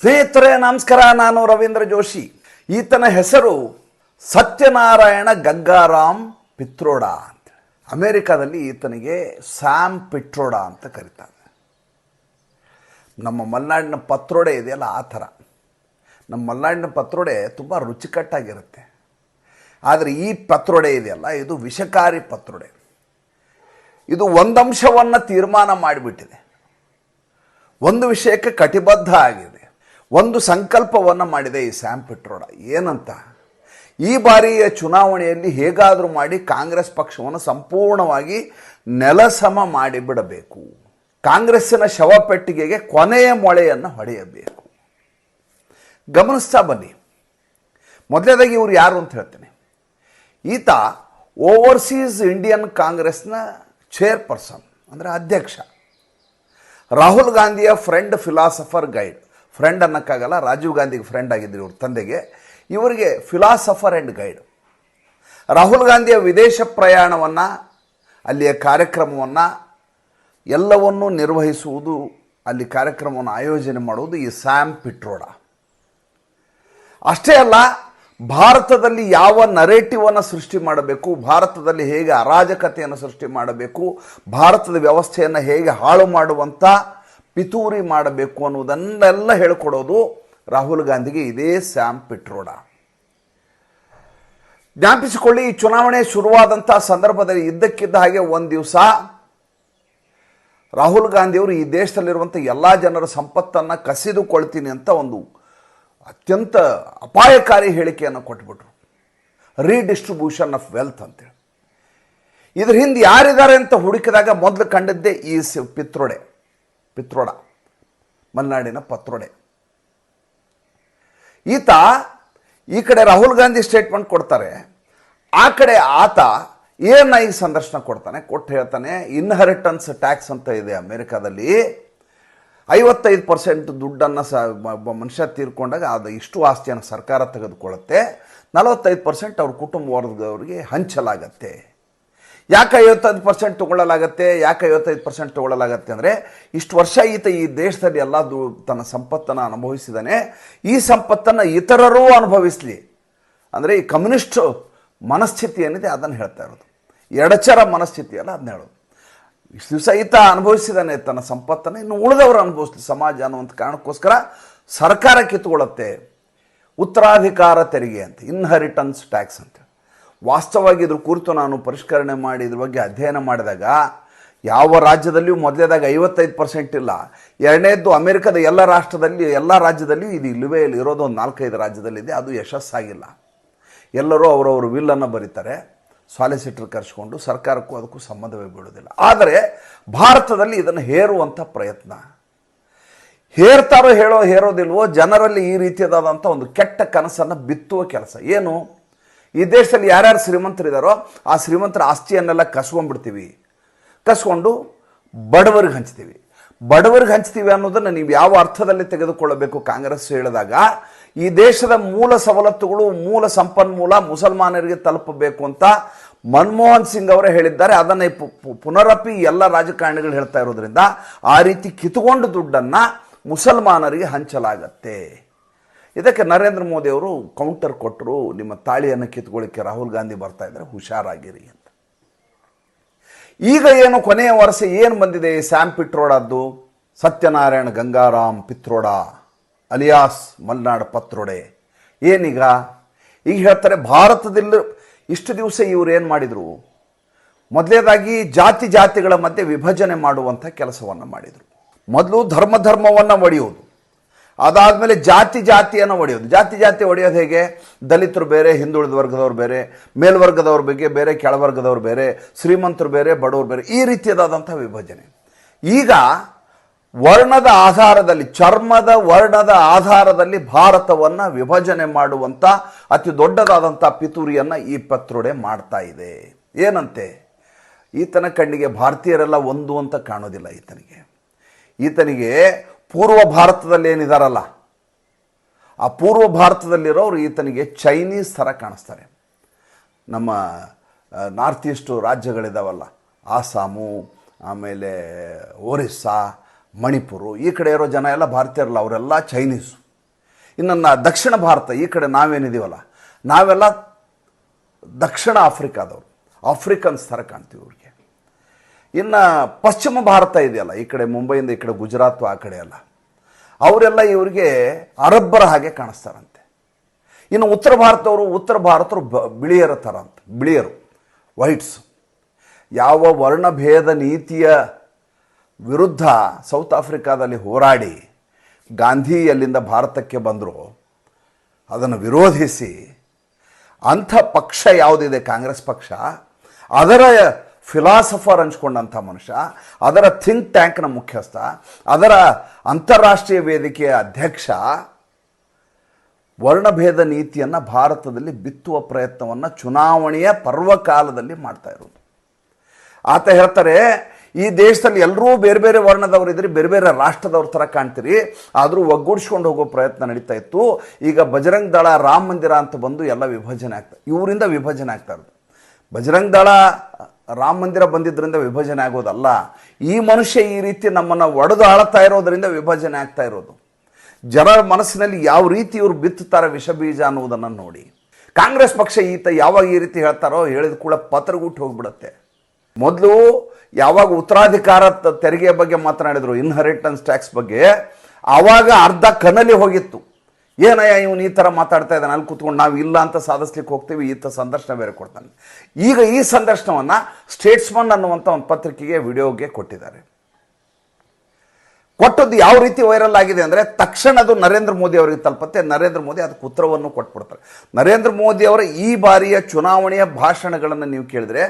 ಸ್ನೇಹಿತರೆ, ನಮಸ್ಕಾರ. ನಾನು ರವೀಂದ್ರ ಜೋಶಿ. ಈತನ ಹೆಸರು ಸತ್ಯನಾರಾಯಣ ಗಂಗಾರಾಮ್ ಪಿತ್ರೋಡ ಅಂತ. ಅಮೇರಿಕಾದಲ್ಲಿ ಈತನಿಗೆ ಸ್ಯಾಮ್ ಪಿಟ್ರೋಡ ಅಂತ ಕರೀತಾರೆ. ನಮ್ಮ ಮಲೆನಾಡಿನ ಪತ್ರೋಡೆ ಇದೆಯಲ್ಲ, ಆ ಥರ. ನಮ್ಮ ಮಲೆನಾಡಿನ ಪತ್ರೋಡೆ ತುಂಬ ರುಚಿಕಟ್ಟಾಗಿರುತ್ತೆ. ಆದರೆ ಈ ಪತ್ರೋಡೆ ಇದೆಯಲ್ಲ, ಇದು ವಿಷಕಾರಿ ಪತ್ರೋಡೆ. ಇದು ಒಂದಂಶವನ್ನು ತೀರ್ಮಾನ ಮಾಡಿಬಿಟ್ಟಿದೆ. ಒಂದು ವಿಷಯಕ್ಕೆ ಕಟಿಬದ್ಧ ಆಗಿದೆ. ಒಂದು ಸಂಕಲ್ಪವನ್ನು ಮಾಡಿದೆ ಈ ಸ್ಯಾಮ್ ಪಿಟ್ರೋಡ. ಏನಂತ? ಈ ಬಾರಿಯ ಚುನಾವಣೆಯಲ್ಲಿ ಹೇಗಾದರೂ ಮಾಡಿ ಕಾಂಗ್ರೆಸ್ ಪಕ್ಷವನ್ನು ಸಂಪೂರ್ಣವಾಗಿ ನೆಲಸಮ ಮಾಡಿಬಿಡಬೇಕು. ಕಾಂಗ್ರೆಸ್ಸಿನ ಶವಪೆಟ್ಟಿಗೆಗೆ ಕೊನೆಯ ಮೊಳೆಯನ್ನು ಹೊಡೆಯಬೇಕು. ಗಮನಿಸ್ತಾ ಬನ್ನಿ. ಮೊದಲನೇದಾಗಿ ಇವರು ಯಾರು ಅಂತ ಹೇಳ್ತೇನೆ. ಈತ ಓವರ್ಸೀಸ್ ಇಂಡಿಯನ್ ಕಾಂಗ್ರೆಸ್ನ ಚೇರ್ಪರ್ಸನ್, ಅಂದರೆ ಅಧ್ಯಕ್ಷ. ರಾಹುಲ್ ಗಾಂಧಿಯ ಫ್ರೆಂಡ್ ಫಿಲಾಸಫರ್ ಗೈಡ್. ಫ್ರೆಂಡ್ ಅನ್ನೋಕ್ಕಾಗಲ್ಲ, ರಾಜೀವ್ ಗಾಂಧಿಗೆ ಫ್ರೆಂಡ್ ಆಗಿದ್ರು ಇವ್ರ ತಂದೆಗೆ. ಇವರಿಗೆ ಫಿಲಾಸಫರ್ ಆ್ಯಂಡ್ ಗೈಡ್ ರಾಹುಲ್ ಗಾಂಧಿಯ ವಿದೇಶ ಪ್ರಯಾಣವನ್ನು, ಅಲ್ಲಿಯ ಕಾರ್ಯಕ್ರಮವನ್ನು, ಎಲ್ಲವನ್ನೂ ನಿರ್ವಹಿಸುವುದು, ಅಲ್ಲಿ ಕಾರ್ಯಕ್ರಮವನ್ನು ಆಯೋಜನೆ ಮಾಡುವುದು ಈ ಸ್ಯಾಮ್ ಪಿಟ್ರೋಡ. ಅಷ್ಟೇ ಅಲ್ಲ, ಭಾರತದಲ್ಲಿ ಯಾವ ನರೇಟಿವನ್ನು ಸೃಷ್ಟಿ ಮಾಡಬೇಕು, ಭಾರತದಲ್ಲಿ ಹೇಗೆ ಅರಾಜಕತೆಯನ್ನು ಸೃಷ್ಟಿ ಮಾಡಬೇಕು, ಭಾರತದ ವ್ಯವಸ್ಥೆಯನ್ನು ಹೇಗೆ ಹಾಳು ಮಾಡುವಂಥ ಪಿತೂರಿ ಮಾಡಬೇಕು ಅನ್ನೋದನ್ನೆಲ್ಲ ಹೇಳಿಕೊಡೋದು ರಾಹುಲ್ ಗಾಂಧಿಗೆ ಇದೇ ಸ್ಯಾಮ್ ಪಿಟ್ರೋಡ. ಜ್ಞಾಪಿಸಿಕೊಳ್ಳಿ, ಈ ಚುನಾವಣೆ ಶುರುವಾದಂಥ ಸಂದರ್ಭದಲ್ಲಿ ಇದ್ದಕ್ಕಿದ್ದ ಹಾಗೆ ಒಂದು ದಿವಸ ರಾಹುಲ್ ಗಾಂಧಿಯವರು ಈ ದೇಶದಲ್ಲಿರುವಂಥ ಎಲ್ಲ ಜನರ ಸಂಪತ್ತನ್ನು ಕಸಿದುಕೊಳ್ತೀನಿ ಅಂತ ಒಂದು ಅತ್ಯಂತ ಅಪಾಯಕಾರಿ ಹೇಳಿಕೆಯನ್ನು ಕೊಟ್ಬಿಟ್ರು. ರೀಡಿಸ್ಟ್ರಿಬ್ಯೂಷನ್ ಆಫ್ ವೆಲ್ತ್ ಅಂತೇಳಿ. ಇದ್ರ ಹಿಂದೆ ಯಾರಿದ್ದಾರೆ ಅಂತ ಹುಡುಕಿದಾಗ ಮೊದಲು ಕಂಡದ್ದೇ ಈ ಪಿತ್ರೊಡೆ. ಪಿತ್ರೋಡ, ಮಲೆನಾಡಿನ ಪತ್ರೊಡೆ. ಈತ ಈ ಕಡೆ ರಾಹುಲ್ ಗಾಂಧಿ ಸ್ಟೇಟ್ಮೆಂಟ್ ಕೊಡ್ತಾರೆ. ಆ ಕಡೆ ಆತ ಎನ್ ಐ ಸಂದರ್ಶನ ಕೊಡ್ತಾನೆ, ಕೊಟ್ಟು ಹೇಳ್ತಾನೆ, ಇನ್ಹೆರಿಟನ್ಸ್ ಟ್ಯಾಕ್ಸ್ ಅಂತ ಇದೆ ಅಮೆರಿಕಾದಲ್ಲಿ. ಐವತ್ತೈದು ಪರ್ಸೆಂಟ್ ದುಡ್ಡನ್ನು ಸ ಮನುಷ್ಯ ತೀರ್ಕೊಂಡಾಗ ಅದು ಇಷ್ಟು ಆಸ್ತಿಯನ್ನು ಸರ್ಕಾರ ತೆಗೆದುಕೊಳ್ಳುತ್ತೆ. ನಲವತ್ತೈದು ಪರ್ಸೆಂಟ್ ಅವ್ರ ಕುಟುಂಬ ವರ್ಗದವರಿಗೆ ಹಂಚಲಾಗತ್ತೆ. ಯಾಕೆ ಐವತ್ತೈದು ಪರ್ಸೆಂಟ್ ತೊಗೊಳ್ಳಲಾಗತ್ತೆ? ಯಾಕೆ ಐವತ್ತೈದು ಪರ್ಸೆಂಟ್ ತೊಗೊಳ್ಳಲಾಗತ್ತೆ ಅಂದರೆ ಇಷ್ಟು ವರ್ಷ ಈತ ಈ ದೇಶದಲ್ಲಿ ಎಲ್ಲ ತನ್ನ ಸಂಪತ್ತನ್ನು ಅನುಭವಿಸಿದಾನೆ. ಈ ಸಂಪತ್ತನ್ನು ಇತರರೂ ಅನುಭವಿಸಲಿ. ಅಂದರೆ ಈ ಕಮ್ಯುನಿಸ್ಟ್ ಮನಸ್ಥಿತಿ ಏನಿದೆ ಅದನ್ನು ಹೇಳ್ತಾ ಇರೋದು. ಎಡಚರ ಮನಸ್ಥಿತಿ ಅಲ್ಲ ಅದನ್ನ ಹೇಳೋದು. ಇಷ್ಟು ದಿವಸ ಈತ ಅನುಭವಿಸಿದಾನೆ ತನ್ನ ಸಂಪತ್ತನ್ನು, ಇನ್ನು ಉಳಿದವರು ಅನುಭವಿಸ್ಲಿ ಸಮಾಜ ಅನ್ನುವಂಥ ಕಾರಣಕ್ಕೋಸ್ಕರ ಸರ್ಕಾರ ಕಿತ್ಕೊಳ್ಳುತ್ತೆ ಉತ್ತರಾಧಿಕಾರ ತೆರಿಗೆ ಅಂತ ಇನ್ಹೆರಿಟನ್ಸ್ ಟ್ಯಾಕ್ಸ್ ಅಂತ. ವಾಸ್ತವವಾಗಿ ಇದ್ರ ಕುರಿತು ನಾನು ಪರಿಷ್ಕರಣೆ ಮಾಡಿ ಇದ್ರ ಬಗ್ಗೆ ಅಧ್ಯಯನ ಮಾಡಿದಾಗ ಯಾವ ರಾಜ್ಯದಲ್ಲಿಯೂ ಮೊದಲೇದಾಗ ಐವತ್ತೈದು ಪರ್ಸೆಂಟ್ ಇಲ್ಲ. ಎರಡನೇದ್ದು ಅಮೆರಿಕದ ಎಲ್ಲ ರಾಷ್ಟ್ರದಲ್ಲಿ, ಎಲ್ಲ ರಾಜ್ಯದಲ್ಲಿಯೂ ಇದು ಇಲ್ಲವೇ ಇಲ್ಲ. ಇರೋದು ಒಂದು ನಾಲ್ಕೈದು ರಾಜ್ಯದಲ್ಲಿದೆ. ಅದು ಯಶಸ್ಸಾಗಿಲ್ಲ. ಎಲ್ಲರೂ ಅವರವ್ರ ವಿಲ್ಲನ್ನು ಬರೀತಾರೆ. ಸಾಲಿಸಿಟರ್ ಕರೆಸ್ಕೊಂಡು ಸರ್ಕಾರಕ್ಕೂ ಅದಕ್ಕೂ ಸಂಬಂಧವೇ ಬೀಳೋದಿಲ್ಲ ಆದರೆ ಭಾರತದಲ್ಲಿ ಇದನ್ನು ಹೇರುವಂಥ ಪ್ರಯತ್ನ. ಹೇರ್ತಾರೋ ಹೇಳೋ ಹೇರೋದಿಲ್ವೋ ಜನರಲ್ಲಿ ಈ ರೀತಿಯಾದಂಥ ಒಂದು ಕೆಟ್ಟ ಕನಸನ್ನು ಬಿತ್ತುವ ಕೆಲಸ. ಏನು? ಈ ದೇಶದಲ್ಲಿ ಯಾರ್ಯಾರು ಶ್ರೀಮಂತರಿದ್ದಾರೋ ಆ ಶ್ರೀಮಂತರ ಆಸ್ತಿಯನ್ನೆಲ್ಲ ಕಸ್ಕೊಂಡ್ಬಿಡ್ತೀವಿ. ಕಸ್ಕೊಂಡು ಬಡವರಿಗೆ ಹಂಚ್ತೀವಿ. ಬಡವರಿಗೆ ಹಂಚ್ತೀವಿ ಅನ್ನೋದನ್ನು ನೀವು ಯಾವ ಅರ್ಥದಲ್ಲಿ ತೆಗೆದುಕೊಳ್ಳಬೇಕು ಕಾಂಗ್ರೆಸ್ ಹೇಳಿದಾಗ, ಈ ದೇಶದ ಮೂಲ ಸವಲತ್ತುಗಳು ಮೂಲ ಸಂಪನ್ಮೂಲ ಮುಸಲ್ಮಾನರಿಗೆ ತಲುಪಬೇಕು ಅಂತ ಮನಮೋಹನ್ ಸಿಂಗ್ ಅವರೇ ಹೇಳಿದ್ದಾರೆ. ಅದನ್ನು ಪುನರಪಿ ಎಲ್ಲ ರಾಜಕಾರಣಿಗಳು ಹೇಳ್ತಾ ಇರೋದ್ರಿಂದ ಆ ರೀತಿ ಕಿತ್ಕೊಂಡು ದುಡ್ಡನ್ನು ಮುಸಲ್ಮಾನರಿಗೆ ಹಂಚಲಾಗತ್ತೆ. ಇದಕ್ಕೆ ನರೇಂದ್ರ ಮೋದಿ ಅವರು ಕೌಂಟರ್ ಕೊಟ್ಟರು ನಿಮ್ಮ ತಾಳಿಯನ್ನು ಕಿತ್ಕೊಳ್ಳಿಕ್ಕೆ ರಾಹುಲ್ ಗಾಂಧಿ ಬರ್ತಾ ಇದ್ದಾರೆ ಹುಷಾರಾಗಿರಿ ಅಂತ. ಈಗ ಏನು ಕೊನೆಯ ವರ್ಷ ಏನು ಬಂದಿದೆ? ಸ್ಯಾಮ್ ಪಿಟ್ರೋಡದ್ದು, ಸತ್ಯನಾರಾಯಣ ಗಂಗಾರಾಮ್ ಪಿತ್ರೋಡ, ಅಲಿಯಾಸ್ ಮಲ್ನಾಡ್ ಪತ್ರೋಡೆ. ಏನೀಗ? ಈಗ ಹೇಳ್ತಾರೆ ಭಾರತದಲ್ಲಿ ಇಷ್ಟು ದಿವಸ ಇವರು ಏನು ಮಾಡಿದರು? ಮೊದಲೇದಾಗಿ ಜಾತಿ ಜಾತಿಗಳ ಮಧ್ಯೆ ವಿಭಜನೆ ಮಾಡುವಂಥ ಕೆಲಸವನ್ನು ಮಾಡಿದರು. ಮೊದಲು ಧರ್ಮ ಧರ್ಮವನ್ನು ಒಡೆಯೋದು. ಅದಾದಮೇಲೆ ಜಾತಿ ಜಾತಿಯನ್ನು ಒಡೆಯೋದು ಜಾತಿ ಜಾತಿ ಒಡೆಯೋದು ಹೇಗೆ? ದಲಿತರು ಬೇರೆ, ಹಿಂದುಳಿದ ವರ್ಗದವ್ರು ಬೇರೆ, ಮೇಲ್ವರ್ಗದವ್ರ ಬಗ್ಗೆ ಬೇರೆ, ಕೆಳವರ್ಗದವ್ರು ಬೇರೆ, ಶ್ರೀಮಂತರು ಬೇರೆ, ಬಡವರು ಬೇರೆ, ಈ ರೀತಿಯಾದಂಥ ವಿಭಜನೆ. ಈಗ ವರ್ಣದ ಆಧಾರದಲ್ಲಿ, ಚರ್ಮದ ವರ್ಣದ ಆಧಾರದಲ್ಲಿ ಭಾರತವನ್ನು ವಿಭಜನೆ ಮಾಡುವಂಥ ಅತಿ ದೊಡ್ಡದಾದಂಥ ಪಿತೂರಿಯನ್ನು ಈ ಪತ್ರೊಡೆ ಮಾಡ್ತಾ ಇದೆ. ಏನಂತೆ? ಈತನ ಕಣ್ಣಿಗೆ ಭಾರತೀಯರೆಲ್ಲ ಒಂದು ಅಂತ ಕಾಣೋದಿಲ್ಲ ಈತನಿಗೆ. ಈತನಿಗೆ ಪೂರ್ವ ಭಾರತದಲ್ಲಿ ಏನಿದಾರಲ್ಲ, ಆ ಪೂರ್ವ ಭಾರತದಲ್ಲಿರೋರು ಈತನಿಗೆ ಚೈನೀಸ್ ಥರ ಕಾಣಿಸ್ತಾರೆ. ನಮ್ಮ ನಾರ್ತ್ ಈಸ್ಟು ರಾಜ್ಯಗಳಿದಾವಲ್ಲ, ಆಸಾಮು, ಆಮೇಲೆ ಒರಿಸ್ಸಾ, ಮಣಿಪುರು, ಈ ಕಡೆ ಇರೋ ಜನ ಎಲ್ಲ ಭಾರತೀಯರಲ್ಲ, ಅವರೆಲ್ಲ ಚೈನೀಸು. ಇನ್ನು ದಕ್ಷಿಣ ಭಾರತ, ಈ ಕಡೆ ನಾವೇನಿದೀವಲ್ಲ, ನಾವೆಲ್ಲ ದಕ್ಷಿಣ ಆಫ್ರಿಕಾದವರು, ಆಫ್ರಿಕನ್ಸ್ ಥರ ಕಾಣ್ತೀವಿ ಇವ್ರಿಗೆ ಇನ್ನು ಪಶ್ಚಿಮ ಭಾರತ ಇದೆಯಲ್ಲ, ಈ ಕಡೆ ಮುಂಬೈಯಿಂದ ಈ ಕಡೆ ಗುಜರಾತ್ ಆ ಕಡೆ ಎಲ್ಲ. ಅವರೆಲ್ಲ ಇವರಿಗೆ ಅರಬ್ಬರ ಹಾಗೆ ಕಾಣಿಸ್ತಾರಂತೆ. ಇನ್ನು ಉತ್ತರ ಭಾರತದವರು ಉತ್ತರ ಭಾರತರು ಬ, ಬಿಳಿಯರ ಥರ ಅಂತ, ಬಿಳಿಯರು ವೈಟ್ಸ್ ಯಾವ ವರ್ಣಭೇದ ನೀತಿಯ ವಿರುದ್ಧ ಸೌತ್ ಆಫ್ರಿಕಾದಲ್ಲಿ ಹೋರಾಡಿ ಗಾಂಧಿ ಅಲ್ಲಿಂದ ಭಾರತಕ್ಕೆ ಬಂದರು, ಅದನ್ನು ವಿರೋಧಿಸಿ ಅಂಥ ಪಕ್ಷ ಯಾವುದಿದೆ ಕಾಂಗ್ರೆಸ್ ಪಕ್ಷ? ಅದರ ಫಿಲಾಸಫರ್ ಹಂಚ್ಕೊಂಡಂಥ ಮನುಷ್ಯ, ಅದರ ಥಿಂಕ್ ಟ್ಯಾಂಕ್ನ ಮುಖ್ಯಸ್ಥ, ಅದರ ಅಂತಾರಾಷ್ಟ್ರೀಯ ವೇದಿಕೆಯ ಅಧ್ಯಕ್ಷ, ವರ್ಣಭೇದ ನೀತಿಯನ್ನು ಭಾರತದಲ್ಲಿ ಬಿತ್ತುವ ಪ್ರಯತ್ನವನ್ನು ಚುನಾವಣೆಯ ಪರ್ವಕಾಲದಲ್ಲಿ ಮಾಡ್ತಾ ಇರೋದು. ಆತ ಹೇಳ್ತಾರೆ, ಈ ದೇಶದಲ್ಲಿ ಎಲ್ಲರೂ ಬೇರೆ ಬೇರೆ ವರ್ಣದವರು ಇದ್ರಿ, ಬೇರೆ ಬೇರೆ ರಾಷ್ಟ್ರದವ್ರ ಥರ ಕಾಣ್ತೀರಿ, ಆದರೂ ಒಗ್ಗೂಡಿಸ್ಕೊಂಡು ಹೋಗೋ ಪ್ರಯತ್ನ ನಡೀತಾ ಇತ್ತು. ಈಗ ಬಜರಂಗ್ ದಳ ರಾಮ ಮಂದಿರ ಅಂತ ಬಂದು ಎಲ್ಲ ವಿಭಜನೆ ಆಗ್ತಾ, ಇವರಿಂದ ವಿಭಜನೆ ಆಗ್ತಾ ಇರೋದು. ಬಜರಂಗ್ ದಳ ರಾಮ ಮಂದಿರ ಬಂದಿದ್ದರಿಂದ ವಿಭಜನೆ ಆಗೋದಲ್ಲ, ಈ ಮನುಷ್ಯ ಈ ರೀತಿ ನಮ್ಮನ್ನು ಒಡೆದು ಆಳ್ತಾ ಇರೋದರಿಂದ ವಿಭಜನೆ ಆಗ್ತಾ ಇರೋದು. ಜನರ ಮನಸ್ಸಿನಲ್ಲಿ ಯಾವ ರೀತಿ ಇವರು ಬಿತ್ತುತ್ತಾರೆ ವಿಷ ಬೀಜ ಅನ್ನುವುದನ್ನು ನೋಡಿ. ಕಾಂಗ್ರೆಸ್ ಪಕ್ಷ ಈತ ಯಾವಾಗ ಈ ರೀತಿ ಹೇಳ್ತಾರೋ ಹೇಳಿದ ಕೂಡ ಪತ್ರಗುಟ್ಟು ಹೋಗ್ಬಿಡುತ್ತೆ. ಮೊದಲು ಯಾವಾಗ ಉತ್ತರಾಧಿಕಾರ ತೆರಿಗೆ ಬಗ್ಗೆ ಮಾತನಾಡಿದರು ಇನ್ಹೆರಿಟನ್ಸ್ ಟ್ಯಾಕ್ಸ್ ಬಗ್ಗೆ, ಆವಾಗ ಅರ್ಧ ಕನಲಿ ಹೋಗಿತ್ತು. ಏನಯ್ಯ ಇವನು ಈ ಥರ ಮಾತಾಡ್ತಾ ಇದ್ದಾನೆ? ಅಲ್ಲಿ ಕೂತ್ಕೊಂಡು ನಾವು ಇಲ್ಲ ಅಂತ ಸಾಧಿಸ್ಲಿಕ್ಕೆ ಹೋಗ್ತೀವಿ ಈತ ಸಂದರ್ಶನ ಬೇರೆ ಕೊಡ್ತಾನೆ. ಈಗ ಈ ಸಂದರ್ಶನವನ್ನು ಸ್ಟೇಟ್ಸ್ಮನ್ ಅನ್ನುವಂಥ ಒಂದು ಪತ್ರಿಕೆಗೆ, ವಿಡಿಯೋಗೆ ಕೊಟ್ಟಿದ್ದಾರೆ. ಕೊಟ್ಟದ್ದು ಯಾವ ರೀತಿ ವೈರಲ್ ಆಗಿದೆ ಅಂದರೆ ತಕ್ಷಣ ಅದು ನರೇಂದ್ರ ಮೋದಿ ಅವರಿಗೆ ತಲುಪತ್ತೆ, ನರೇಂದ್ರ ಮೋದಿ ಅದಕ್ಕೆ ಉತ್ತರವನ್ನು ಕೊಟ್ಬಿಡ್ತಾರೆ. ನರೇಂದ್ರ ಮೋದಿ ಅವರ ಈ ಬಾರಿಯ ಚುನಾವಣೆಯ ಭಾಷಣಗಳನ್ನು ನೀವು ಕೇಳಿದ್ರೆ,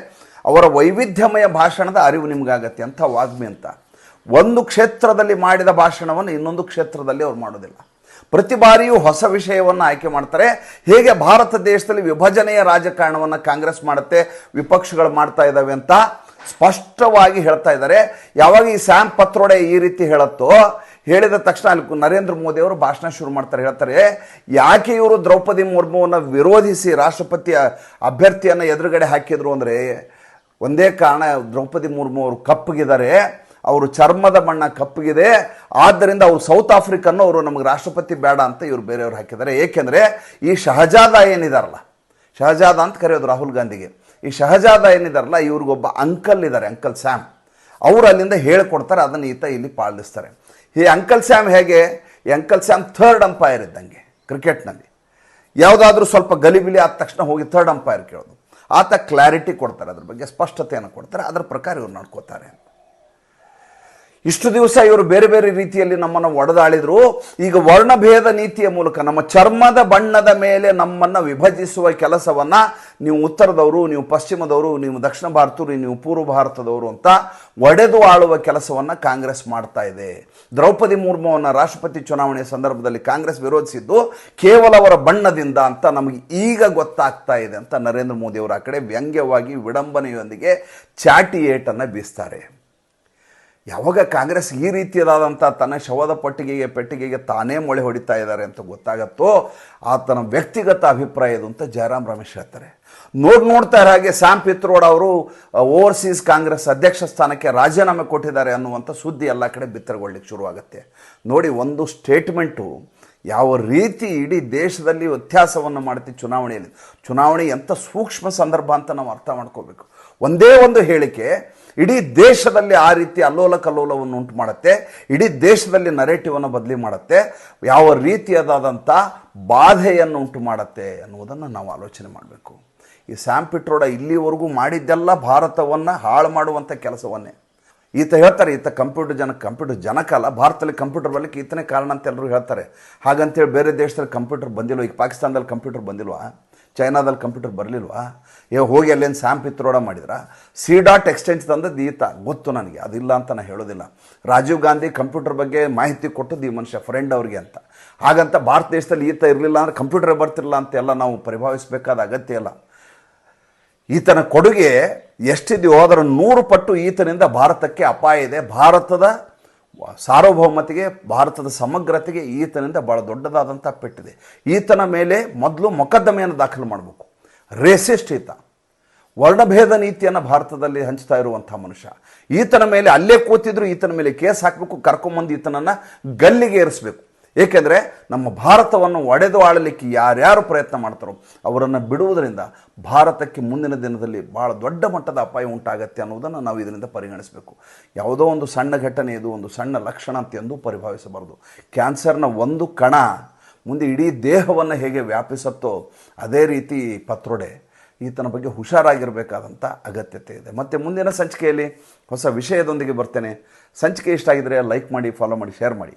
ಅವರ ವೈವಿಧ್ಯಮಯ ಭಾಷಣದ ಅರಿವು ನಿಮಗಾಗತ್ತೆ, ಅಂತ ವಾಗ್ಮಿ ಅಂತ. ಒಂದು ಕ್ಷೇತ್ರದಲ್ಲಿ ಮಾಡಿದ ಭಾಷಣವನ್ನು ಇನ್ನೊಂದು ಕ್ಷೇತ್ರದಲ್ಲಿ ಅವ್ರು ಮಾಡೋದಿಲ್ಲ. ಪ್ರತಿ ಬಾರಿಯೂ ಹೊಸ ವಿಷಯವನ್ನು ಆಯ್ಕೆ ಮಾಡ್ತಾರೆ. ಹೇಗೆ ಭಾರತ ದೇಶದಲ್ಲಿ ವಿಭಜನೆಯ ರಾಜಕಾರಣವನ್ನು ಕಾಂಗ್ರೆಸ್ ಮಾಡುತ್ತೆ, ವಿಪಕ್ಷಗಳು ಮಾಡ್ತಾ ಇದ್ದಾವೆ ಅಂತ ಸ್ಪಷ್ಟವಾಗಿ ಹೇಳ್ತಾ ಇದ್ದಾರೆ ಯಾವಾಗ ಈ ಸ್ಯಾಮ್ ಪತ್ರೋಡೆ ಈ ರೀತಿ ಹೇಳುತ್ತೋ, ಹೇಳಿದ ತಕ್ಷಣ ಅಲ್ಲಿ ನರೇಂದ್ರ ಮೋದಿ ಅವರು ಭಾಷಣ ಶುರು ಮಾಡ್ತಾರೆ. ಹೇಳ್ತಾರೆ, ಯಾಕೆ ಇವರು ದ್ರೌಪದಿ ಮುರ್ಮುವನ್ನು ವಿರೋಧಿಸಿ ರಾಷ್ಟ್ರಪತಿಯ ಅಭ್ಯರ್ಥಿಯನ್ನು ಎದುರುಗಡೆ ಹಾಕಿದ್ರು ಅಂದರೆ, ಒಂದೇ ಕಾರಣ ದ್ರೌಪದಿ ಮುರ್ಮು ಅವರು ಕಪ್ಪಗಿದ್ದಾರೆ. ಅವರು ಚರ್ಮದ ಬಣ್ಣ ಕಪ್ಪಗಿದೆ. ಆದ್ದರಿಂದ ಅವರು ಸೌತ್ ಆಫ್ರಿಕನ್ನು ಅವರು ನಮಗೆ ರಾಷ್ಟ್ರಪತಿ ಬೇಡ ಅಂತ ಇವರು ಬೇರೆಯವರು ಹಾಕಿದ್ದಾರೆ. ಏಕೆಂದರೆ ಈ ಶಹಜಾದ ಏನಿದಾರಲ್ಲ, ಶಹಜಾದ ಅಂತ ಕರೆಯೋದು ರಾಹುಲ್ ಗಾಂಧಿಗೆ. ಈ ಶಹಜಾದ ಏನಿದಾರಲ್ಲ, ಇವ್ರಿಗೊಬ್ಬ ಅಂಕಲ್ ಇದ್ದಾರೆ ಅಂಕಲ್ ಸ್ಯಾಮ್ ಅವರು ಅಲ್ಲಿಂದ ಹೇಳ್ಕೊಡ್ತಾರೆ, ಅದನ್ನು ಈತ ಇಲ್ಲಿ ಪಾಲಿಸ್ತಾರೆ. ಈ ಅಂಕಲ್ ಸ್ಯಾಮ್ ಹೇಗೆ? ಈ ಅಂಕಲ್ ಸ್ಯಾಮ್ ಥರ್ಡ್ ಅಂಪೈರ್ ಇದ್ದಂಗೆ ಕ್ರಿಕೆಟ್ನಲ್ಲಿ ಯಾವುದಾದ್ರೂ ಸ್ವಲ್ಪ ಗಲಿಬಿಲಿ ಆದ ತಕ್ಷಣ ಹೋಗಿ ಥರ್ಡ್ ಅಂಪೈರ್ ಕೇಳೋದು. ಆತ ಕ್ಲಾರಿಟಿ ಕೊಡ್ತಾರೆ, ಅದ್ರ ಬಗ್ಗೆ ಸ್ಪಷ್ಟತೆಯನ್ನು ಕೊಡ್ತಾರೆ, ಅದರ ಪ್ರಕಾರ ಇವ್ರು ನಡ್ಕೋತಾರೆ ಇಷ್ಟು ದಿವಸ ಇವರು ಬೇರೆ ಬೇರೆ ರೀತಿಯಲ್ಲಿ ನಮ್ಮನ್ನು ಒಡೆದಾಳಿದ್ರು. ಈಗ ವರ್ಣಭೇದ ನೀತಿಯ ಮೂಲಕ ನಮ್ಮ ಚರ್ಮದ ಬಣ್ಣದ ಮೇಲೆ ನಮ್ಮನ್ನು ವಿಭಜಿಸುವ ಕೆಲಸವನ್ನ ನೀವು ಉತ್ತರದವರು, ನೀವು ಪಶ್ಚಿಮದವರು, ನೀವು ದಕ್ಷಿಣ ಭಾರತರು ನೀವು ಪೂರ್ವ ಭಾರತದವರು ಅಂತ ಒಡೆದು ಆಳುವ ಕೆಲಸವನ್ನ ಕಾಂಗ್ರೆಸ್ ಮಾಡ್ತಾ ಇದೆ. ದ್ರೌಪದಿ ಮುರ್ಮುವನ್ನು ರಾಷ್ಟ್ರಪತಿ ಚುನಾವಣೆಯ ಸಂದರ್ಭದಲ್ಲಿ ಕಾಂಗ್ರೆಸ್ ವಿರೋಧಿಸಿದ್ದು ಕೇವಲ ಅವರ ಬಣ್ಣದಿಂದ ಅಂತ ನಮಗೆ ಈಗ ಗೊತ್ತಾಗ್ತಾ ಇದೆ ಅಂತ ನರೇಂದ್ರ ಮೋದಿಯವರು ಆ ಕಡೆ ವ್ಯಂಗ್ಯವಾಗಿ ವಿಡಂಬನೆಯೊಂದಿಗೆ ಚಾಟಿಯೇಟನ್ನು ಬೀಸ್ತಾರೆ. ಯಾವಾಗ ಕಾಂಗ್ರೆಸ್ ಈ ರೀತಿಯಾದಂಥ ತನ್ನ ಶವದ ಪಟ್ಟಿಗೆಗೆ, ಪೆಟ್ಟಿಗೆಗೆ ತಾನೇ ಮೊಳೆ ಹೊಡಿತಾ ಇದ್ದಾರೆ ಅಂತ ಗೊತ್ತಾಗತ್ತೋ, ಆತನ ವ್ಯಕ್ತಿಗತ ಅಭಿಪ್ರಾಯ ಇದು ಅಂತ ಜಯರಾಮ್ ರಮೇಶ್ ಹೇಳ್ತಾರೆ. ನೋಡಿ ನೋಡ್ತಾ ಇರೋ ಹಾಗೆ ಸ್ಯಾಮ್ ಪಿತ್ರೋಡ್ ಅವರು ಓವರ್ಸೀಸ್ ಕಾಂಗ್ರೆಸ್ ಅಧ್ಯಕ್ಷ ಸ್ಥಾನಕ್ಕೆ ರಾಜೀನಾಮೆ ಕೊಟ್ಟಿದ್ದಾರೆ ಅನ್ನುವಂಥ ಸುದ್ದಿ ಎಲ್ಲ ಕಡೆ ಬಿತ್ತರಗೊಳ್ಳಿಕ್ಕೆ ಶುರುವಾಗುತ್ತೆ. ನೋಡಿ, ಒಂದು ಸ್ಟೇಟ್ಮೆಂಟು, ಯಾವ ರೀತಿ ಇಡೀ ದೇಶದಲ್ಲಿ ವ್ಯತ್ಯಾಸವನ್ನು ಮಾಡುತ್ತೆ ಚುನಾವಣೆಯಲ್ಲಿ. ಚುನಾವಣೆ ಎಂಥ ಸೂಕ್ಷ್ಮ ಸಂದರ್ಭ ಅಂತ ನಾವು ಅರ್ಥ ಮಾಡ್ಕೋಬೇಕು ಒಂದೇ ಒಂದು ಹೇಳಿಕೆ ಇಡೀ ದೇಶದಲ್ಲಿ ಆ ರೀತಿ ಅಲ್ಲೋಲ ಕಲ್ಲೋಲವನ್ನು ಉಂಟು ಮಾಡುತ್ತೆ, ಇಡೀ ದೇಶದಲ್ಲಿ ನರೇಟಿವನ್ನು ಬದಲಿ ಮಾಡುತ್ತೆ, ಯಾವ ರೀತಿಯಾದಂಥ ಬಾಧೆಯನ್ನು ಉಂಟು ಮಾಡುತ್ತೆ ಅನ್ನುವುದನ್ನು ನಾವು ಆಲೋಚನೆ ಮಾಡಬೇಕು. ಈ ಸ್ಯಾಮ್ ಪಿಟ್ರೋಡ ಇಲ್ಲಿವರೆಗೂ ಮಾಡಿದ್ದೆಲ್ಲ ಭಾರತವನ್ನು ಹಾಳು ಮಾಡುವಂಥ ಕೆಲಸವನ್ನೇ. ಈತ ಹೇಳ್ತಾರೆ, ಈತ ಕಂಪ್ಯೂಟರ್ ಜನ, ಕಂಪ್ಯೂಟರ್ ಜನಕಲ್ಲ ಭಾರತದಲ್ಲಿ ಕಂಪ್ಯೂಟರ್ ಬರಲಿಕ್ಕೆ ಈತನೇ ಕಾರಣ ಅಂತ ಎಲ್ಲರೂ ಹೇಳ್ತಾರೆ. ಹಾಗಂತೇಳಿ ಬೇರೆ ದೇಶದಲ್ಲಿ ಕಂಪ್ಯೂಟರ್ ಬಂದಿಲ್ವ? ಈಗ ಪಾಕಿಸ್ತಾನದಲ್ಲಿ ಕಂಪ್ಯೂಟರ್ ಬಂದಿಲ್ವಾ? ಚೈನಾದಲ್ಲಿ ಕಂಪ್ಯೂಟರ್ ಬರಲಿಲ್ವಾ? ಏ, ಹೋಗಿ ಅಲ್ಲೇನು ಸ್ಯಾಂಪ್ ಪಿತ್ರೋಡ ಮಾಡಿದ್ರ? ಸಿ ಡಾಟ್ ಎಕ್ಸ್ಚೇಂಜ್ ತಂದದ್ದು ಈತ. ಗೊತ್ತು ನನಗೆ. ಅದಿಲ್ಲ ಅಂತ ನಾನು ಹೇಳೋದಿಲ್ಲ. ರಾಜೀವ್ ಗಾಂಧಿ ಕಂಪ್ಯೂಟರ್ ಬಗ್ಗೆ ಮಾಹಿತಿ ಕೊಟ್ಟದ್ದು ಈ ಮನುಷ್ಯ ಫ್ರೆಂಡ್ ಅವ್ರಿಗೆ ಅಂತ. ಹಾಗಂತ ಭಾರತ ದೇಶದಲ್ಲಿ ಈತ ಇರಲಿಲ್ಲ ಅಂದರೆ ಕಂಪ್ಯೂಟರ್ ಬರ್ತಿರಲಿಲ್ಲ ಅಂತೆಲ್ಲ ನಾವು ಪರಿಭಾವಿಸಬೇಕಾದ ಅಗತ್ಯ ಇಲ್ಲ. ಈತನ ಕೊಡುಗೆ ಎಷ್ಟಿದೆಯೋ ಅದರ ನೂರು ಪಟ್ಟು ಈತನಿಂದ ಭಾರತಕ್ಕೆ ಅಪಾಯ ಇದೆ. ಭಾರತದ ಸಾರ್ವಭೌಮತೆಗೆ, ಭಾರತದ ಸಮಗ್ರತೆಗೆ ಈತನಿಂದ ಭಾಳ ದೊಡ್ಡದಾದಂಥ ಪೆಟ್ಟಿದೆ. ಈತನ ಮೇಲೆ ಮೊದಲು ಮೊಕದ್ದಮೆಯನ್ನು ದಾಖಲು ಮಾಡಬೇಕು. ರೇಸಿಸ್ಟ್ ಈತ. ವರ್ಣಭೇದ ನೀತಿಯನ್ನು ಭಾರತದಲ್ಲಿ ಹಂಚ್ತಾ ಇರುವಂಥ ಮನುಷ್ಯ. ಈತನ ಮೇಲೆ ಅಲ್ಲೇ ಕೂತಿದ್ರು ಈತನ ಮೇಲೆ ಕೇಸ್ ಹಾಕಬೇಕು, ಕರ್ಕೊಂಬಂದು ಈತನನ್ನು ಗಲ್ಲಿಗೆ ಏರಿಸಬೇಕು. ಏಕೆಂದರೆ ನಮ್ಮ ಭಾರತವನ್ನು ಒಡೆದು ಆಳಲಿಕ್ಕೆ ಯಾರ್ಯಾರು ಪ್ರಯತ್ನ ಮಾಡ್ತಾರೋ ಅವರನ್ನು ಬಿಡುವುದರಿಂದ ಭಾರತಕ್ಕೆ ಮುಂದಿನ ದಿನದಲ್ಲಿ ಭಾಳ ದೊಡ್ಡ ಮಟ್ಟದ ಅಪಾಯ ಉಂಟಾಗತ್ತೆ ಅನ್ನೋದನ್ನು ನಾವು ಇದರಿಂದ ಪರಿಗಣಿಸಬೇಕು. ಯಾವುದೋ ಒಂದು ಸಣ್ಣ ಘಟನೆ ಇದು, ಒಂದು ಸಣ್ಣ ಲಕ್ಷಣ ಅಂತ ಎಂದೂ ಪರಿಭಾವಿಸಬಾರ್ದು. ಕ್ಯಾನ್ಸರ್ನ ಒಂದು ಕಣ ಮುಂದೆ ಇಡೀ ದೇಹವನ್ನು ಹೇಗೆ ವ್ಯಾಪಿಸುತ್ತೋ ಅದೇ ರೀತಿ ಪತ್ರೊಡೆ ಈತನ ಬಗ್ಗೆ ಹುಷಾರಾಗಿರಬೇಕಾದಂಥ ಅಗತ್ಯತೆ ಇದೆ. ಮತ್ತು ಮುಂದಿನ ಸಂಚಿಕೆಯಲ್ಲಿ ಹೊಸ ವಿಷಯದೊಂದಿಗೆ ಬರ್ತೇನೆ. ಸಂಚಿಕೆ ಇಷ್ಟ ಆಗಿದರೆ ಲೈಕ್ ಮಾಡಿ, ಫಾಲೋ ಮಾಡಿ, ಶೇರ್ ಮಾಡಿ.